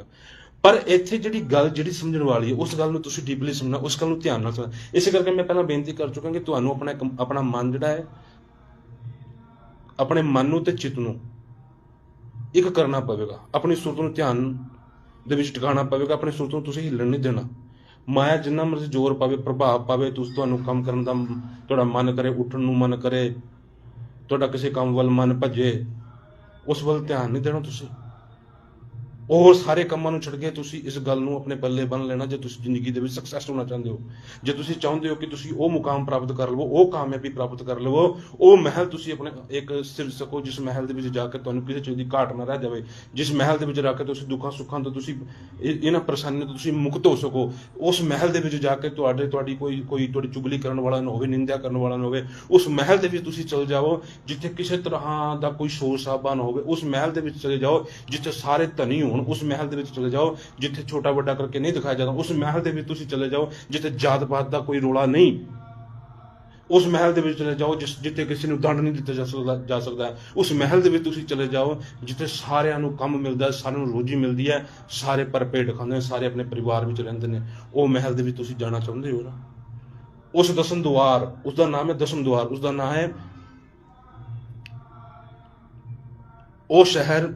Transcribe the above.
ਸਕਦਾ ਪਰ ਇੱਥੇ ਜਿਹੜੀ ਗੱਲ ਜਿਹੜੀ ਸਮਝਣ ਵਾਲੀ ਹੈ, ਉਸ ਗੱਲ ਨੂੰ ਤੁਸੀਂ ਡੀਪਲੀ ਸਮਝਣਾ ਉਸ ਗੱਲ ਨੂੰ ਧਿਆਨ ਨਾਲ ਸਮਝਣਾ ਇਸੇ ਕਰਕੇ ਮੈਂ ਪਹਿਲਾਂ ਬੇਨਤੀ ਕਰ ਚੁੱਕਾ ਕਿ ਤੁਹਾਨੂੰ ਆਪਣਾ ਆਪਣਾ ਮਨ ਜਿਹੜਾ ਹੈ, ਆਪਣੇ ਮਨ ਨੂੰ ਤੇ ਚਿੱਤ ਨੂੰ ਇੱਕ ਕਰਨਾ ਪਵੇਗਾ। ਆਪਣੀ ਸੁਰਤ ਨੂੰ ਧਿਆਨ ਦੇ ਵਿੱਚ ਟਿਕਾਣਾ ਪਵੇਗਾ। ਆਪਣੀ ਸੁਰਤ ਨੂੰ ਤੁਸੀਂ ਹਿੱਲਣ ਨਹੀਂ ਦੇਣਾ। ਮਾਇਆ ਜਿੰਨਾ ਮਰਜ਼ੀ ਜ਼ੋਰ ਪਾਵੇ, ਪ੍ਰਭਾਵ ਪਾਵੇ, ਤੁਸੀਂ ਤੁਹਾਨੂੰ ਕੰਮ ਕਰਨ ਦਾ ਤੁਹਾਡਾ ਮਨ ਕਰੇ, ਉੱਠਣ ਨੂੰ ਮਨ ਕਰੇ, ਤੁਹਾਡਾ ਕਿਸੇ ਕੰਮ ਵੱਲ ਮਨ ਭੱਜੇ, ਉਸ ਵੱਲ ਧਿਆਨ ਨਹੀਂ ਦੇਣਾ ਤੁਸੀਂ। ਉਹ ਸਾਰੇ ਕੰਮਾਂ ਨੂੰ ਛੱਡ ਕੇ ਤੁਸੀਂ ਇਸ ਗੱਲ ਨੂੰ ਆਪਣੇ ਪੱਲੇ ਬੰਨ ਲੈਣਾ ਜੇ ਤੁਸੀਂ ਜ਼ਿੰਦਗੀ ਦੇ ਵਿੱਚ ਸਕਸੈਸ ਹੋਣਾ ਚਾਹੁੰਦੇ ਹੋ। ਜੇ ਤੁਸੀਂ ਚਾਹੁੰਦੇ ਹੋ ਕਿ ਤੁਸੀਂ ਉਹ ਮੁਕਾਮ ਪ੍ਰਾਪਤ ਕਰ ਲਵੋ, ਉਹ ਕਾਮਯਾਬੀ ਪ੍ਰਾਪਤ ਕਰ ਲਵੋ, ਉਹ ਮਹਿਲ ਤੁਸੀਂ ਆਪਣੇ ਇੱਕ ਸਿਰ ਸਕੋ, ਜਿਸ ਮਹਿਲ ਦੇ ਵਿੱਚ ਜਾ ਕੇ ਤੁਹਾਨੂੰ ਕਿਸੇ ਚੀਜ਼ ਦੀ ਘਾਟ ਨਾ ਰਹਿ ਜਾਵੇ, ਜਿਸ ਮਹਿਲ ਦੇ ਵਿੱਚ ਜਾ ਕੇ ਤੁਸੀਂ ਦੁੱਖਾਂ ਸੁੱਖਾਂ ਤੋਂ ਤੁਸੀਂ ਇਹ- ਇਹਨਾਂ ਪਰੇਸ਼ਾਨੀਆਂ ਤੋਂ ਤੁਸੀਂ ਮੁਕਤ ਹੋ ਸਕੋ, ਉਸ ਮਹਿਲ ਦੇ ਵਿੱਚ ਜਾ ਕੇ ਤੁਹਾਡੇ, ਤੁਹਾਡੀ ਕੋਈ ਕੋਈ, ਤੁਹਾਡੀ ਚੁਗਲੀ ਕਰਨ ਵਾਲਾ ਨਾ ਹੋਵੇ, ਨਿੰਦਿਆ ਕਰਨ ਵਾਲਾ ਨਾ ਹੋਵੇ, ਉਸ ਮਹਿਲ ਦੇ ਵਿੱਚ ਤੁਸੀਂ ਚਲ ਜਾਓ, ਜਿੱਥੇ ਕਿਸੇ ਤਰ੍ਹਾਂ ਦਾ ਕੋਈ ਸ਼ੋਰ ਸਾਬਾ ਨਾ ਹੋਵੇ, ਉਸ ਮਹਿਲ ਦੇ ਵਿੱਚ ਚਲੇ ਜਾਓ, ਜਿੱਥੇ ਸਾਰੇ ਧਨੀ ਹੋਣ। ਉਸ ਮਹਿਲ ਦੇ ਵਿੱਚ ਚਲੇ ਜਾਓ, ਜਿੱਥੇ ਛੋਟਾ ਵੱਡਾ ਕਰਕੇ ਨਹੀਂ ਦਿਖਾਇਆ ਜਾਂਦਾ, ਉਸ ਮਹਿਲ ਦੇ ਵਿੱਚ ਤੁਸੀਂ ਚਲੇ ਜਾਓ, ਜਿੱਥੇ ਜਾਤ ਪਾਤ ਦਾ ਕੋਈ ਰੋਲਾ ਨਹੀਂ। ਉਸ ਮਹਿਲ ਦੇ ਵਿੱਚ ਚਲੇ ਜਾਓ, ਜਿਸ ਜਿੱਥੇ ਕਿਸੇ ਨੂੰ ਦੰਡ ਨਹੀਂ ਦਿੱਤਾ ਜਾ ਸਕਦਾ ਜਾ ਸਕਦਾ ਉਸ ਮਹਿਲ ਦੇ ਵਿੱਚ ਤੁਸੀਂ ਚਲੇ ਜਾਓ, ਜਿੱਥੇ ਸਾਰਿਆਂ ਨੂੰ ਕੰਮ ਮਿਲਦਾ ਸਾਰਿਆਂ ਨੂੰ ਰੋਜੀ ਮਿਲਦੀ ਹੈ, ਸਾਰੇ ਪਰਪੇਟ ਖਾਂਦੇ ਨੇ, ਸਾਰੇ ਆਪਣੇ ਪਰਿਵਾਰ ਵਿੱਚ ਰਹਿੰਦੇ ਨੇ। ਉਹ ਮਹਿਲ ਦੇ ਵਿੱਚ ਤੁਸੀਂ ਜਾਣਾ ਚਾਹੁੰਦੇ ਹੋ ਨਾ? ਉਸ ਦਸਮ ਦੁਆਰ, ਉਸ ਦਾ ਨਾਮ ਹੈ ਦਸਮ ਦੁਆਰ, ਉਸ ਦਾ ਨਾਮ ਹੈ ਉਹ ਸ਼ਹਿਰ